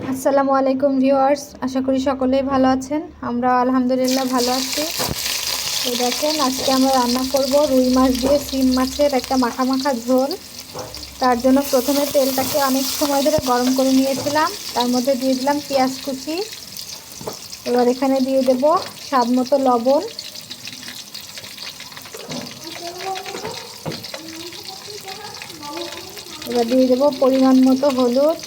আসসালামু আলাইকুম ভিউয়ার্স, আশা করি সকলেই ভালো আছেন। আমরা আলহামদুলিল্লাহ ভালো আছি। তো দেখেন, আজকে আমরা রান্না করব রুই মাছ দিয়ে শিম মাছের একটা মাখা মাখা ঝোল। তার জন্য প্রথমে তেলটাকে অনেক সময় ধরে গরম করে নিয়েছিলাম। তার মধ্যে দিয়ে দিলাম পেঁয়াজ কুচি। এবার এখানে দিয়ে দেব স্বাদ মতো লবণ। এবার দিয়ে দেবো পরিমাণ মতো হলুদ।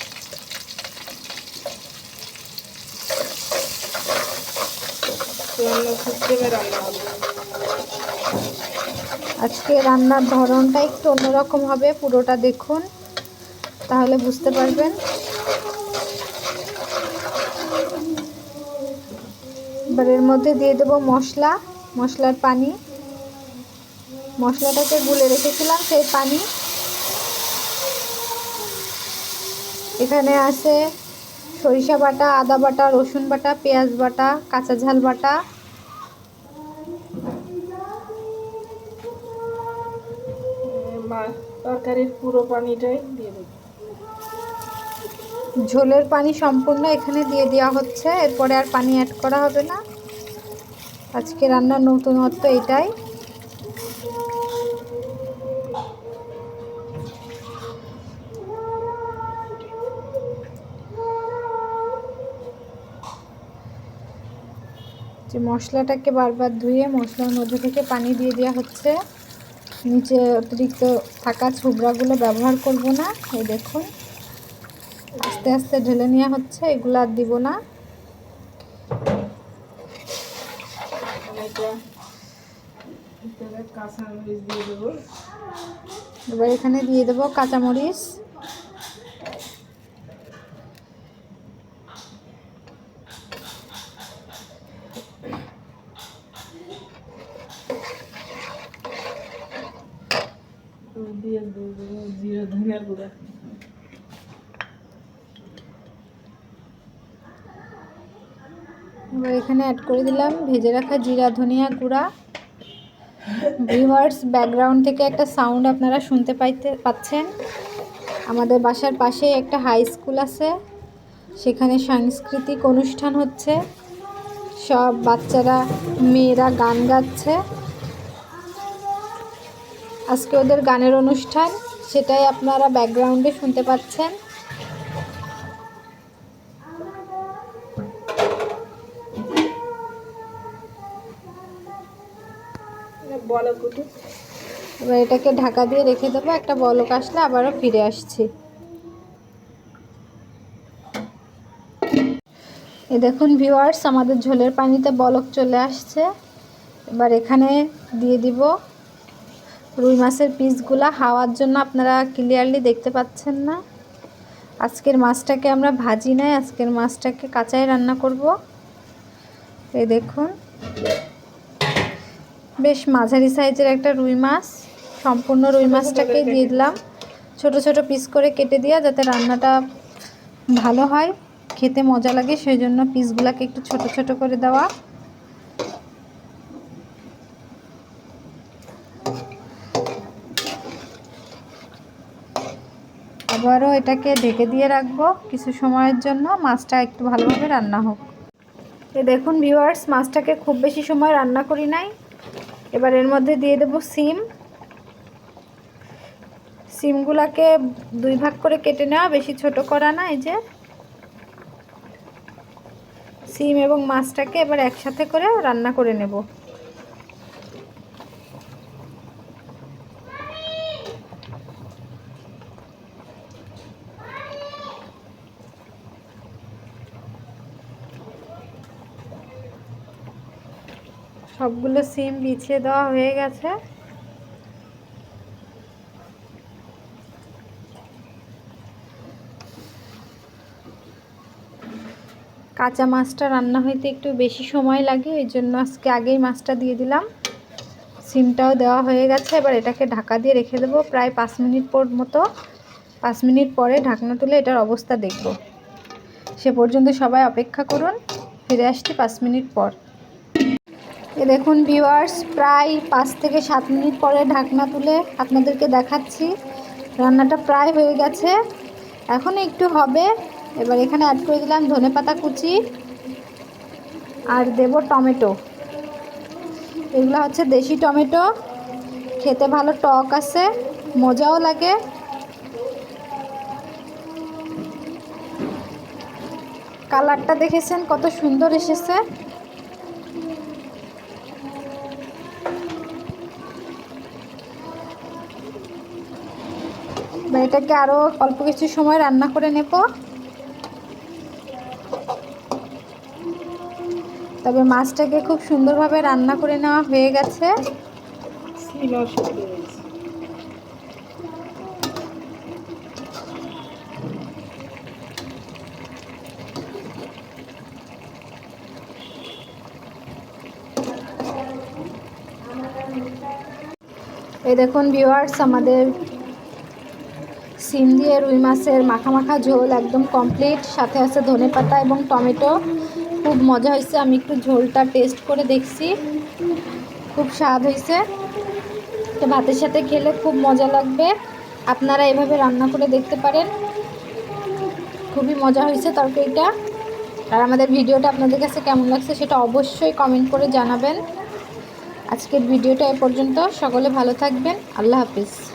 আজকে রান্নার ধরনটা একটু অন্যরকম হবে, পুরোটা দেখুন, তাহলে বুঝতে পারবেন। এবার এর মধ্যে দিয়ে দেবো মশলা, মশলার পানি। মশলাটাকে গুলে রেখেছিলাম সেই পানি। এখানে আছে সরিষা বাটা, আদা বাটা, রসুন বাটা, পেঁয়াজ বাটা, কাঁচা ঝাল বাটা। তরকারির পুরো পানিটাই দিয়ে দেবো। ঝোলের পানি সম্পূর্ণ এখানে দিয়ে দেওয়া হচ্ছে, এরপরে আর পানি অ্যাড করা হবে না। আজকে রান্নার নতুনত্ব এটাই যে মশলাটাকে বারবার ধুয়ে মশলার মধ্যে থেকে পানি দিয়ে দেওয়া হচ্ছে। নিচে অতিরিক্ত থাকা ছুবড়াগুলো ব্যবহার করব না, এই দেখুন। আস্তে আস্তে ঢেলে নেওয়া হচ্ছে, এগুলো আর দিব না। এবার এখানে দিয়ে দেবো কাঁচামরিচ দিয়ে দেবো জিরা ধনিয়া গুঁড়া এবার এখানে অ্যাড করে দিলাম, ভেজে রাখা জিরা, ধনিয়া গুঁড়া। ভিউয়ার্স ব্যাকগ্রাউন্ড থেকে একটা সাউন্ড আপনারা শুনতে পাইতে পাচ্ছেন। আমাদের বাসার পাশে একটা হাই স্কুল আছে। সেখানে সাংস্কৃতিক অনুষ্ঠান হচ্ছে। সব বাচ্চারা, মেয়েরা গান গাচ্ছে। আজকে ওদের গানের অনুষ্ঠান। সেটাই আপনারা ব্যাকগ্রাউন্ডে শুনতে পাচ্ছেন। এবার এটাকে ঢাকা দিয়ে রেখে দেবো একটা বলক আসলে আবারও ফিরে আসছি। এ দেখুন ভিউয়ার্স আমাদের ঝোলের পানিতে বলক চলে আসছে। এবার এখানে দিয়ে দিব রুই মাছের পিসগুলা হাওয়ার জন্য আপনারা ক্লিয়ারলি দেখতে পাচ্ছেন না। আজকের মাছটাকে আমরা ভাজি নাই, আজকের মাছটাকে কাঁচাই রান্না করব। এই দেখুন, বেশ মাঝারি সাইজের একটা রুই মাছ। সম্পূর্ণ রুই মাছটাকে দিয়ে দিলাম। ছোট ছোট পিস করে কেটে দেওয়া যাতে রান্নাটা ভালো হয়, খেতে মজা লাগে, সেই জন্য পিসগুলোকে একটু ছোট ছোট করে দেওয়া। আবারও এটাকে ঢেকে দিয়ে রাখব কিছু সময়ের জন্য, মাছটা একটু ভালোভাবে রান্না হোক। এ দেখুন ভিউয়ার্স মাছটাকে খুব বেশি সময় রান্না করি নাই। এবার এর মধ্যে দিয়ে দেব সিম। সিমগুলাকে দুই ভাগ করে কেটে নেওয়া, বেশি ছোট করা না এই যে। সিম এবং মাছটাকে এবার একসাথে করে রান্না করে নেব। সবগুলো সিম বিছিয়ে দেওয়া হয়ে গেছে। কাঁচা মাছটা রান্না হইতে একটু বেশি সময় লাগে এই জন্য আজকে আগেই মাছটা দিয়ে দিলাম। সিমটাও দেওয়া হয়ে গেছে, এবার এটাকে ঢাকা দিয়ে রেখে দেবো প্রায় পাঁচ মিনিট পর মতো। পাঁচ মিনিট পরে ঢাকনা তুলে এটার অবস্থা দেখব। সে পর্যন্ত সবাই অপেক্ষা করুন, ফিরে আসছি পাঁচ মিনিট পর। এ দেখুন ভিউয়ার্স প্রায় পাঁচ থেকে সাত মিনিট পরে ঢাকনা তুলে আপনাদেরকে দেখাচ্ছি। রান্নাটা প্রায় হয়ে গেছে। এখন একটু হবে। এবার এখানে অ্যাড করে দিলাম ধনেপাতা কুচি আর দেব টমেটো। এগুলো হচ্ছে দেশি টমেটো। খেতে ভালো টক আছে, মজাও লাগে। কালারটা দেখেছেন কত সুন্দর এসেছে। এবার এটাকে আরও অল্প কিছু সময় রান্না করে নেব। তবে মাছটাকে খুব সুন্দরভাবে রান্না করে নেওয়া হয়ে গেছে। এই দেখুন ভিউয়ার্স আমাদের সিম দিয়ে রুই মাছের মাখা মাখা ঝোল একদম কমপ্লিট সাথে আছে ধনেপাতা এবং টমেটো। খুব মজা হয়েছে। আমি একটু ঝোলটা টেস্ট করে দেখছি। খুব স্বাদ হয়েছে। তো ভাতের সাথে খেলে খুব মজা লাগবে। আপনারা এভাবে রান্না করে দেখতে পারেন। খুবই মজা হয়েছে তরকারিটা। আর আমাদের ভিডিওটা আপনাদের কাছে কেমন লাগছে সেটা অবশ্যই কমেন্ট করে জানাবেন। আজকের ভিডিওটা এ পর্যন্ত। সকলে ভালো থাকবেন। আল্লাহ হাফিজ।